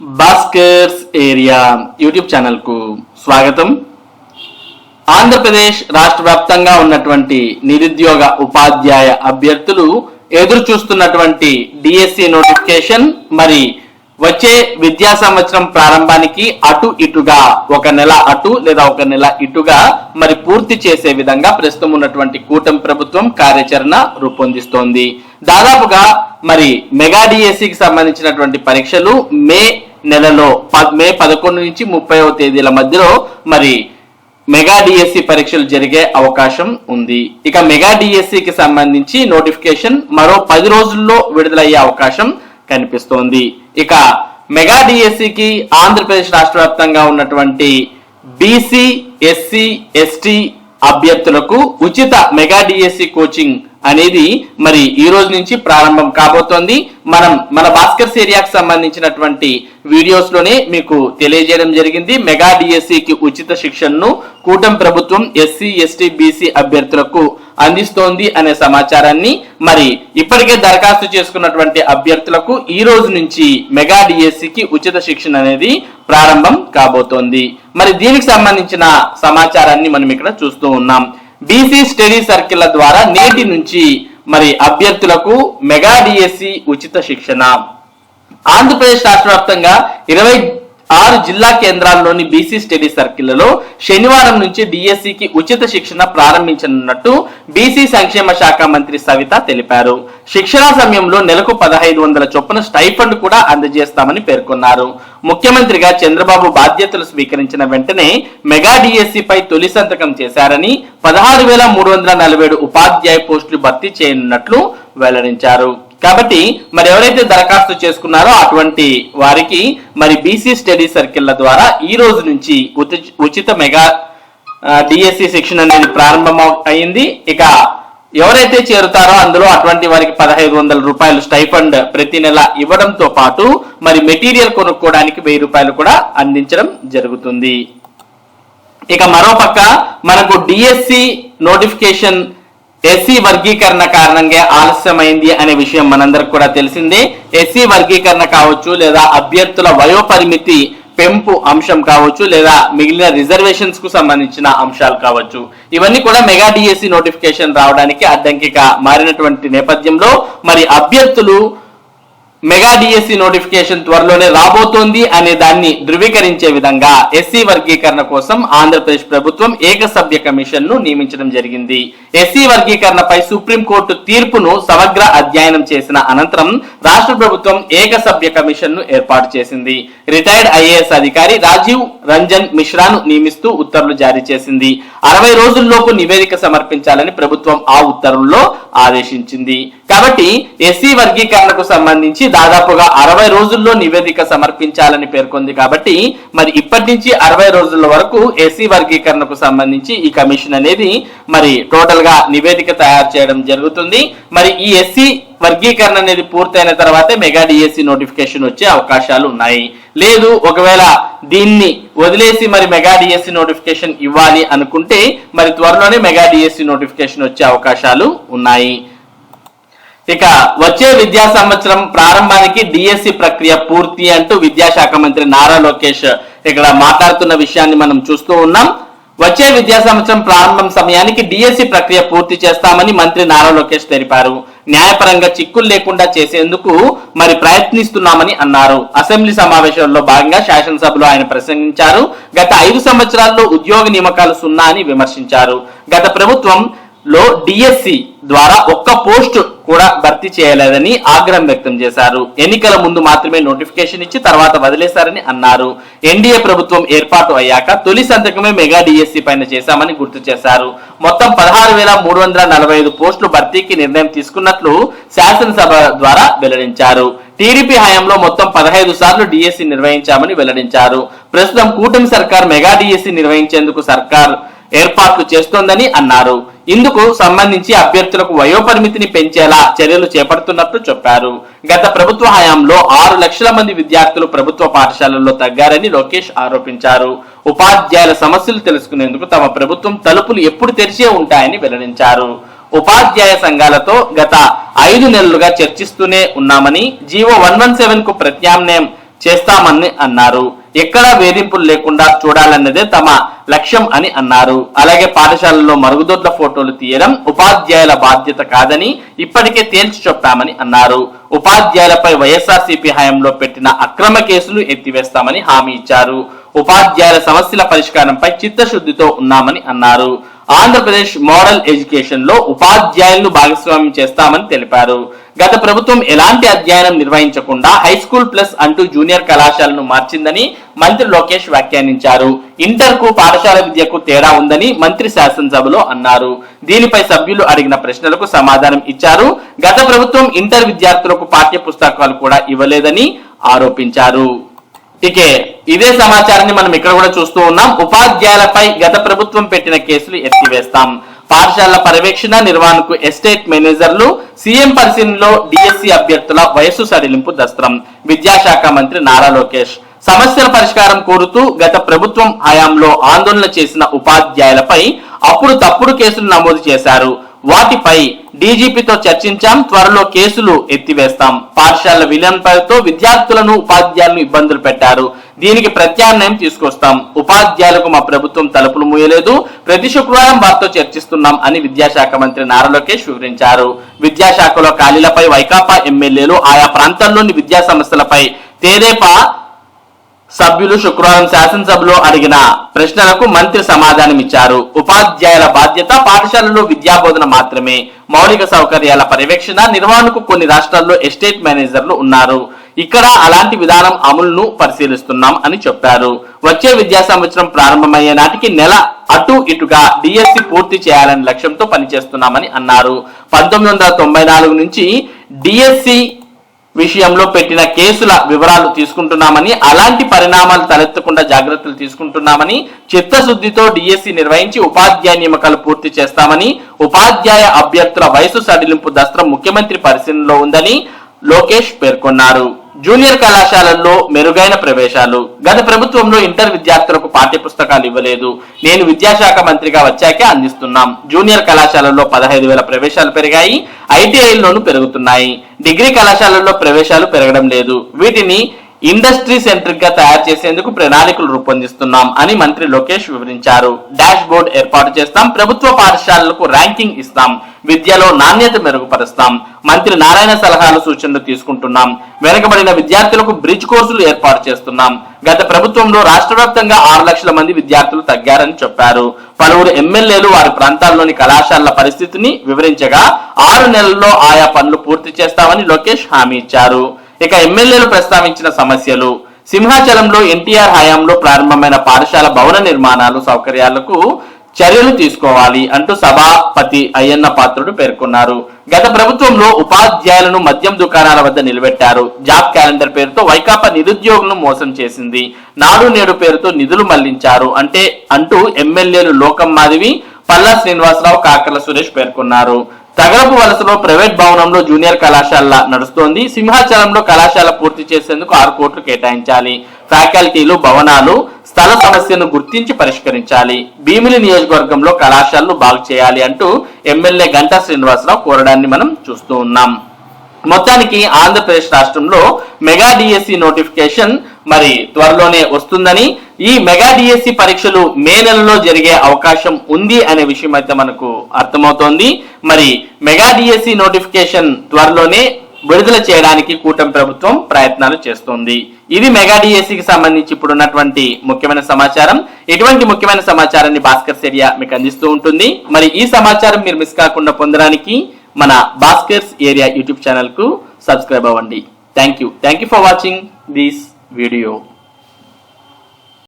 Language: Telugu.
భాస్కర్స్ ఏరియా యూట్యూబ్ ఛానల్కు స్వాగతం. ఆంధ్రప్రదేశ్ రాష్ట్ర వ్యాప్తంగా ఉన్నటువంటి నిరుద్యోగ ఉపాధ్యాయ అభ్యర్థులు ఎదురు చూస్తున్నటువంటి డిఎస్సి నోటిఫికేషన్ మరి వచ్చే విద్యా సంవత్సరం ప్రారంభానికి అటు ఇటుగా ఒక నెల అటు లేదా ఒక నెల ఇటుగా మరి పూర్తి చేసే విధంగా ప్రస్తుతం ఉన్నటువంటి కూటమి ప్రభుత్వం కార్యాచరణ రూపొందిస్తోంది. దాదాపుగా మరి మెగా డిఎస్సికి సంబంధించినటువంటి పరీక్షలు మే నెలలో మే పదకొండు నుంచి ముప్పైవ తేదీల మధ్యలో మరి మెగా డిఎస్సి పరీక్షలు జరిగే అవకాశం ఉంది. ఇక మెగా డిఎస్సికి సంబంధించి నోటిఫికేషన్ మరో పది రోజుల్లో విడుదలయ్యే అవకాశం కనిపిస్తోంది. ఇక మెగా డిఎస్సికి ఆంధ్రప్రదేశ్ రాష్ట్ర వ్యాప్తంగా ఉన్నటువంటి బీసీ ఎస్సీ ఎస్టీ అభ్యర్థులకు ఉచిత మెగా డిఎస్సి కోచింగ్ అనేది మరి ఈ రోజు నుంచి ప్రారంభం కాబోతోంది. మనం మన భాస్కర్ ఏరియాకు సంబంధించినటువంటి వీడియోస్లోనే మీకు తెలియజేయడం జరిగింది. మెగా డిఎస్సికి ఉచిత శిక్షణను కూటమి ప్రభుత్వం ఎస్సీ ఎస్టీ బీసీ అభ్యర్థులకు అందిస్తోంది అనే సమాచారాన్ని మరి ఇప్పటికే దరఖాస్తు చేసుకున్నటువంటి అభ్యర్థులకు ఈ రోజు నుంచి మెగా డిఎస్సికి ఉచిత శిక్షణ అనేది ప్రారంభం కాబోతోంది. మరి దీనికి సంబంధించిన సమాచారాన్ని మనం ఇక్కడ చూస్తూ ఉన్నాం. బీసీ స్టడీ సర్కిల్ల ద్వారా నేటి నుంచి మరి అభ్యర్థులకు మెగా డిఎస్సి ఉచిత శిక్షణ. ఆంధ్రప్రదేశ్ రాష్ట్ర వ్యాప్తంగా ఇరవై ఆరు జిల్లా కేంద్రాల్లోని బీసీ స్టడీ సర్కిళ్ళలో శనివారం నుంచి డిఎస్సికి ఉచిత శిక్షణ ప్రారంభించనున్నట్టు బీసీ సంక్షేమ శాఖ మంత్రి సవిత తెలిపారు. శిక్షణా సమయంలో నెలకు పదహైదు వందల చొప్పున స్టైఫండ్ కూడా అందజేస్తామని పేర్కొన్నారు. ముఖ్యమంత్రిగా చంద్రబాబు బాధ్యతలు స్వీకరించిన వెంటనే మెగా డిఎస్సిపై తొలి సంతకం చేశారని పదహారు వేల మూడు వందల నలభై ఏడు ఉపాధ్యాయ పోస్టులు భర్తీ చేయనున్నట్లు వెల్లడించారు. కాబట్టి మరి ఎవరైతే దరఖాస్తు చేసుకున్నారో అటువంటి వారికి మరి బీసీ స్టడీ సర్కిళ్ళ ద్వారా ఈ రోజు నుంచి ఉచి- ఉచిత మెగా డిఎస్సి శిక్షణ అనేది ప్రారంభం అయింది. ఇక ఎవరైతే చేరుతారో అందులో అటువంటి వారికి పదహైదు వందల రూపాయలు స్టైఫండ్ ప్రతి నెల ఇవ్వడంతో పాటు మరి మెటీరియల్ కొనుక్కోవడానికి వెయ్యి రూపాయలు కూడా అందించడం జరుగుతుంది. ఇక మరోపక్క మనకు డిఎస్సి నోటిఫికేషన్ ఎస్సీ వర్గీకరణ కారణంగా ఆలస్యమైంది అనే విషయం మనందరికి కూడా తెలిసిందే. ఎస్సీ వర్గీకరణ కావచ్చు లేదా అభ్యర్థుల వయోపరిమితి పెంపు అంశం కావచ్చు లేదా మిగిలిన రిజర్వేషన్స్కు సంబంధించిన అంశాలు కావచ్చు. ఇవన్నీ కూడా మెగా డిఎస్సి నోటిఫికేషన్ రావడానికి అడ్డంకిగా మారినటువంటి నేపథ్యంలో మరి అభ్యర్థులు మెగా డిఎస్సి నోటిఫికేషన్ త్వరలోనే రాబోతోంది అనే దాన్ని ధృవీకరించే విధంగా ఎస్సీ వర్గీకరణ కోసం ఆంధ్రప్రదేశ్ ప్రభుత్వం ఏకసభ్య కమిషన్ను నియమించడం జరిగింది. ఎస్సీ వర్గీకరణపై సుప్రీంకోర్టు తీర్పును సమగ్ర అధ్యయనం చేసిన అనంతరం రాష్ట్ర ప్రభుత్వం ఏకసభ్య కమిషన్ను ఏర్పాటు చేసింది. రిటైర్డ్ ఐఏఎస్ అధికారి రాజీవ్ రంజన్ మిశ్రాను నియమిస్తూ ఉత్తర్వులు జారీ చేసింది. అరవై రోజుల్లోపు నివేదిక సమర్పించాలని ప్రభుత్వం ఆ ఉత్తర్వుల్లో ఆదేశించింది. కాబట్టి ఎస్సీ వర్గీకరణకు సంబంధించి దాదాపుగా అరవై రోజుల్లో నివేదిక సమర్పించాలని పేర్కొంది కాబట్టి మరి ఇప్పటి నుంచి అరవై రోజుల వరకు ఎస్సీ వర్గీకరణకు సంబంధించి ఈ కమిషన్ అనేది మరి టోటల్గా నివేదిక తయారు చేయడం జరుగుతుంది. మరి ఈ ఎస్సీ వర్గీకరణ అనేది పూర్తయిన తర్వాతే మెగా డిఎస్సి నోటిఫికేషన్ వచ్చే అవకాశాలు ఉన్నాయి. లేదు ఒకవేళ దీన్ని వదిలేసి మరి మెగా డిఎస్సి నోటిఫికేషన్ ఇవ్వాలి అనుకుంటే మరి త్వరలోనే మెగా డిఎస్సి నోటిఫికేషన్ వచ్చే అవకాశాలు ఉన్నాయి. ఇక వచ్చే విద్యా సంవత్సరం ప్రారంభానికి డిఎస్సి ప్రక్రియ పూర్తి అంటూ విద్యాశాఖ మంత్రి నారా లోకేష్ ఇక్కడ మాట్లాడుతున్న విషయాన్ని మనం చూస్తూ ఉన్నాం. వచ్చే విద్యా సంవత్సరం ప్రారంభం సమయానికి డిఎస్సి ప్రక్రియ పూర్తి చేస్తామని మంత్రి నారా లోకేష్ తెలిపారు. న్యాయపరంగా చిక్కులు లేకుండా చేసేందుకు మరి ప్రయత్నిస్తున్నామని అన్నారు. అసెంబ్లీ సమావేశంలో భాగంగా శాసనసభలో ఆయన ప్రసంగించారు. గత ఐదు సంవత్సరాల్లో ఉద్యోగ నియామకాలు సున్నా అని విమర్శించారు. గత ప్రభుత్వం లో డిఎస్సి ద్వారా ఒక్క పోస్ట్ కూడా భర్తీ చేయలేదని ఆగ్రహం వ్యక్తం చేశారు. ఎన్నికల ముందు మాత్రమే నోటిఫికేషన్ ఇచ్చి తర్వాత వదిలేశారని అన్నారు. ఎన్డీఏ ప్రభుత్వం ఏర్పాటు అయ్యాక తొలి సంతకమే మెగా డిఎస్సి పైన చేశామని గుర్తు చేశారు. మొత్తం పదహారు వేల మూడు వందల నలభై ఐదు పోస్టులు భర్తీకి నిర్ణయం తీసుకున్నట్లు శాసనసభ ద్వారా వెల్లడించారు. టీడీపీ హయాంలో మొత్తం పదహైదు సార్లు డిఎస్సి నిర్వహించామని వెల్లడించారు. ప్రస్తుతం కూటమి సర్కార్ మెగా డిఎస్సి నిర్వహించేందుకు సర్కార్ ఏర్పాట్లు చేస్తోందని అన్నారు. ఇందుకు సంబంధించి అభ్యర్థులకు వయోపరిమితిని పెంచేలా చర్యలు చేపడుతున్నట్లు చెప్పారు. గత ప్రభుత్వ హయాంలో ఆరు లక్షల మంది విద్యార్థులు ప్రభుత్వ పాఠశాలల్లో తగ్గారని లోకేష్ ఆరోపించారు. ఉపాధ్యాయుల సమస్యలు తెలుసుకునేందుకు తమ ప్రభుత్వం తలుపులు ఎప్పుడు తెరిచే ఉంటాయని వెల్లడించారు. ఉపాధ్యాయ సంఘాలతో గత ఐదు నెలలుగా చర్చిస్తూనే ఉన్నామని జీవో వన్ వన్ సెవెన్కు ప్రత్యామ్నాయం చేస్తామని అన్నారు. ఎక్కడా వేధింపులు లేకుండా చూడాలన్నదే తమ లక్ష్యం అని అన్నారు. అలాగే పాఠశాలలో మరుగుదొడ్ల ఫోటోలు తీయడం ఉపాధ్యాయుల బాధ్యత కాదని ఇప్పటికే తేల్చి చెప్పామని అన్నారు. ఉపాధ్యాయులపై వైఎస్ఆర్సీపీ హయాంలో పెట్టిన అక్రమ కేసులు ఎత్తివేస్తామని హామీ ఇచ్చారు. ఉపాధ్యాయుల సమస్యల పరిష్కారంపై చిత్తశుద్ధితో ఉన్నామని అన్నారు. ఆంధ్రప్రదేశ్ మోడల్ ఎడ్యుకేషన్లో ఉపాధ్యాయులను భాగస్వామ్యం చేస్తామని తెలిపారు. గత ప్రభుత్వం ఎలాంటి అధ్యయనం నిర్వహించకుండా హై స్కూల్ ప్లస్ అంటూ జూనియర్ కళాశాలను మార్చిందని మంత్రి లోకేష్ వ్యాఖ్యానించారు. ఇంటర్కు పాఠశాల విద్యకు తేడా ఉందని మంత్రి శాసనసభలో అన్నారు. దీనిపై సభ్యులు అడిగిన ప్రశ్నలకు సమాధానం ఇచ్చారు. గత ప్రభుత్వం ఇంటర్ విద్యార్థులకు పాఠ్య పుస్తకాలు కూడా ఇవ్వలేదని ఆరోపించారు. ఇక ఇదే సమాచారాన్ని మనం ఇక్కడ కూడా చూస్తూ ఉన్నాం. ఉపాధ్యాయులపై గత ప్రభుత్వం పెట్టిన కేసులు ఎత్తివేస్తాం. పాఠశాల పర్యవేక్షణ నిర్వహణకు ఎస్టేట్ మేనేజర్లు సీఎం పరిశీలనలో డిఎస్సి అభ్యర్థుల వయస్సు సడలింపు దస్త్రం. విద్యాశాఖ మంత్రి నారా లోకేష్ సమస్యల పరిష్కారం కోరుతూ గత ప్రభుత్వం హయాంలో ఆందోళన చేసిన ఉపాధ్యాయులపై అప్పుడు తప్పుడు కేసులు నమోదు చేశారు. వాటిపై డీజీపీతో చర్చించాం త్వరలో కేసులు ఎత్తివేస్తాం. పాఠశాల విలీనంతో విద్యార్థులను ఉపాధ్యాయులను ఇబ్బందులు పెట్టారు. దీనికి ప్రత్యామ్నాయం తీసుకొస్తాం. ఉపాధ్యాయులకు మా ప్రభుత్వం తలుపులు మూయలేదు. ప్రతి శుక్రవారం వారితో చర్చిస్తున్నాం అని విద్యాశాఖ మంత్రి నారా లోకేష్ వివరించారు. విద్యాశాఖలో ఖాళీలపై వైకాపా ఎమ్మెల్యేలు ఆయా ప్రాంతాల్లోని విద్యా సంస్థలపై తేదేపా సభ్యులు శుక్రవారం శాసనసభలో అడిగిన ప్రశ్నలకు మంత్రి సమాధానం ఇచ్చారు ఉపాధ్యాయుల బాధ్యత పాఠశాలలో విద్యాబోధన మాత్రమే. మౌలిక సౌకర్యాల పర్యవేక్షణ నిర్వహణకు కొన్ని రాష్ట్రాల్లో ఎస్టేట్ మేనేజర్లు ఉన్నారు. ఇక్కడ అలాంటి విధానం అమలును పరిశీలిస్తున్నాం అని చెప్పారు. వచ్చే విద్యా సంవత్సరం ప్రారంభమయ్యే నాటికి నెల అటు ఇటుగా డిఎస్సి పూర్తి చేయాలనే లక్ష్యంతో పనిచేస్తున్నామని అన్నారు. పంతొమ్మిది వందల తొంభై నాలుగు నుంచి డిఎస్సి విషయంలో పెట్టిన కేసుల వివరాలు తీసుకుంటున్నామని అలాంటి పరిణామాలు తలెత్తకుండా జాగ్రత్తలు తీసుకుంటున్నామని చిత్తశుద్ధితో డిఎస్సి నిర్వహించి ఉపాధ్యాయ నియామకాలు పూర్తి చేస్తామని ఉపాధ్యాయ అభ్యర్థుల వయసు సడలింపు దస్త్రం ముఖ్యమంత్రి పరిశీలనలో ఉందని లోకేష్ పేర్కొన్నారు. జూనియర్ కళాశాలల్లో మెరుగైన ప్రవేశాలు. గత ప్రభుత్వంలో ఇంటర్ విద్యార్థులకు పాఠ్య పుస్తకాలు ఇవ్వలేదు. నేను విద్యాశాఖ మంత్రిగా వచ్చాకే అందిస్తున్నాం. జూనియర్ కళాశాలల్లో పదహైదు వేల ప్రవేశాలు పెరిగాయి. ఐటీఐల్లోనూ పెరుగుతున్నాయి. డిగ్రీ కళాశాలల్లో ప్రవేశాలు పెరగడం లేదు. వీటిని ఇండస్ట్రీ సెంట్రిక్గా తయారు చేసేందుకు ప్రణాళికలు రూపొందిస్తున్నాం అని మంత్రి లోకేష్ వివరించారు. డాష్ బోర్డ్ ఏర్పాటు చేస్తాం ప్రభుత్వ పాఠశాలలకు ర్యాంకింగ్ ఇస్తాం విద్యలో నాణ్యత మెరుగుపరుస్తాం మంత్రి నారాయణ సలహాలు సూచనలు తీసుకుంటున్నాం. వెనుకబడిన విద్యార్థులకు బ్రిడ్జ్ కోర్సులు ఏర్పాటు చేస్తున్నాం. గత ప్రభుత్వంలో రాష్ట్ర వ్యాప్తంగా ఆరు లక్షల మంది విద్యార్థులు తగ్గారని చెప్పారు. పలువురు ఎమ్మెల్యేలు వారి ప్రాంతాల్లోని కళాశాలల పరిస్థితిని వివరించగా ఆరు నెలల్లో ఆయా పనులు పూర్తి చేస్తామని లోకేష్ హామీ ఇచ్చారు. ఇక ఎమ్మెల్యేలు ప్రస్తావించిన సమస్యలు సింహాచలంలో ఎన్టీఆర్ హయాంలో ప్రారంభమైన పాఠశాల భవన నిర్మాణాలు సౌకర్యాలకు చర్యలు తీసుకోవాలి అంటూ సభాపతి అయ్యన్న పాత్రుడు పేర్కొన్నారు. గత ప్రభుత్వంలో ఉపాధ్యాయులను మద్యం దుకాణాల వద్ద నిలబెట్టారు. జాబ్ క్యాలెండర్ పేరుతో వైకాపా నిరుద్యోగులను మోసం చేసింది. నాడు నేడు పేరుతో నిధులు మళ్ళించారు అంటే అంటూ ఎమ్మెల్యేలు లోకం మాధవి పల్లా శ్రీనివాసరావు కాకర్ల సురేష్ పేర్కొన్నారు. తగరపు వలసలో ప్రైవేట్ భవనంలో జూనియర్ కళాశాల నడుస్తోంది. సింహాచలంలో కళాశాల పూర్తి చేసేందుకు ఆరు కోట్లు కేటాయించాలి. ఫ్యాకల్టీలు భవనాలు స్థల సమస్యను గుర్తించి పరిష్కరించాలి. భీమిలి నియోజకవర్గంలో కళాశాలను బాగు చేయాలి అంటూ ఎమ్మెల్యే గంటా శ్రీనివాసరావు కోరడాన్ని మనం చూస్తూ ఉన్నాం. మొత్తానికి ఆంధ్రప్రదేశ్ రాష్ట్రంలో మెగా డిఎస్సి నోటిఫికేషన్ మరి త్వరలోనే వస్తుందని ఈ మెగా డిఎస్సి పరీక్షలు మే నెలలో జరిగే అవకాశం ఉంది అనే విషయం అయితే మనకు అర్థమవుతోంది. మరి మెగా డిఎస్సి నోటిఫికేషన్ త్వరలోనే విడుదల చేయడానికి కూటమి ప్రభుత్వం ప్రయత్నాలు చేస్తోంది. ఇది మెగా డిఎస్సికి సంబంధించి ఇప్పుడు ఉన్నటువంటి ముఖ్యమైన సమాచారం. ఎటువంటి ముఖ్యమైన సమాచారాన్ని భాస్కర్ సెరియా మీకు అందిస్తూ ఉంటుంది. మరి ఈ సమాచారం మీరు మిస్ కాకుండా పొందడానికి మన భాస్కర్స్ ఏరియా యూట్యూబ్ ఛానల్కు సబ్స్క్రైబ్ అవ్వండి. Thank you thank you for watching this video